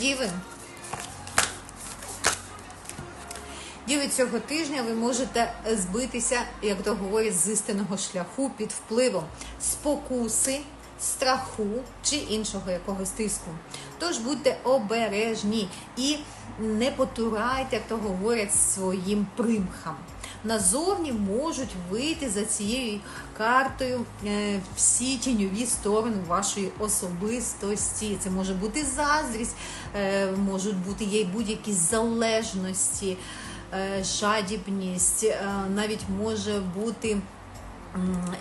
Діви. Діви цього тижня ви можете збитися, як то говорять, з істинного шляху під впливом спокуси, страху чи іншого якогось тиску. Тож будьте обережні і не потурайте, як то говорять, своїм примхам. Назовні можуть вийти за цією картою е, всі тіньові сторони вашої особистості. Це може бути заздрість, е, можуть бути є будь-які залежності, е, жадібність, навіть може бути.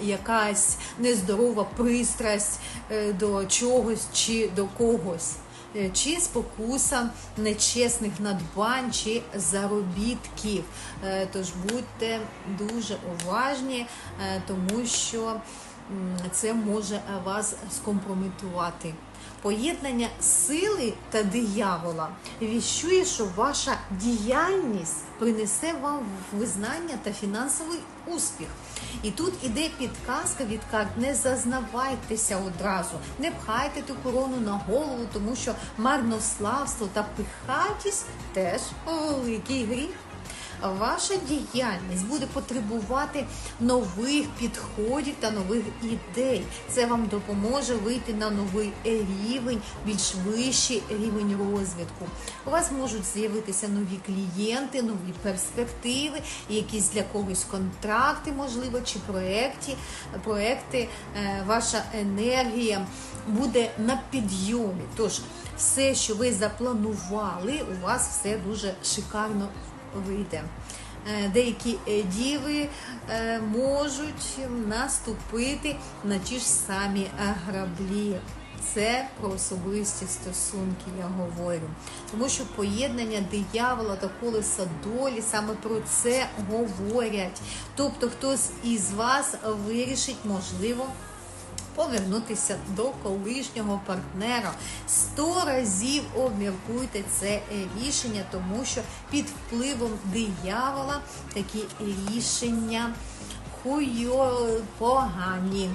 Якась нездорова пристрасть до чогось чи до когось, чи спокуса нечесних надбань чи заробітків. Е, Тож будьте дуже уважні, е, тому що це може е, вас скомпрометувати. Поєднання сили та диявола віщує, що ваша діяльність принесе вам визнання та фінансовий успіх. І тут іде підказка від карт: не зазнавайтеся одразу, не пхайте ту корону на голову, тому що марнославство та пихатість теж великий гріх. Ваша діяльність буде потребувати нових підходів та нових ідей. Це вам допоможе вийти на новий рівень, більш вищий рівень розвитку. У вас можуть з'явитися нові клієнти, нові перспективи, якісь для когось контракти, можливо, чи проекти. проекти. Ваша енергія буде на підйомі. Тож все, що ви запланували, у вас все дуже шикарно вийде. Е, Деякі е, діви е, можуть наступити на ті ж самі граблі. Це про особисті стосунки я говорю. Тому що поєднання диявола та колеса долі саме про це говорять. Тобто хтось із вас вирішить, можливо, повернутися до колишнього партнера. Сто разів обміркуйте це рішення, тому що під впливом диявола такі рішення хуйо погані.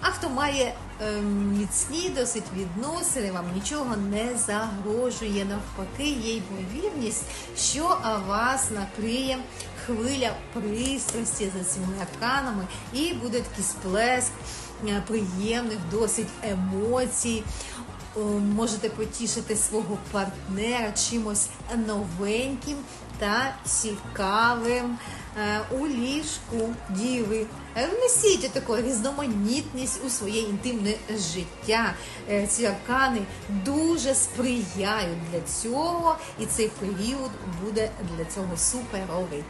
А хто має е, міцні досить відносини, вам нічого не загрожує. Навпаки, є ймовірність, що вас накриє хвиля пристрасті за цими арканами, і буде такий сплеск е, приємних досить емоцій. О, Можете потішити свого партнера чимось новеньким та цікавим е, у ліжку діви. Е, Внесіть таку різноманітність у своє інтимне життя. Е, Ці аркани дуже сприяють для цього, і цей період буде для цього суперовий.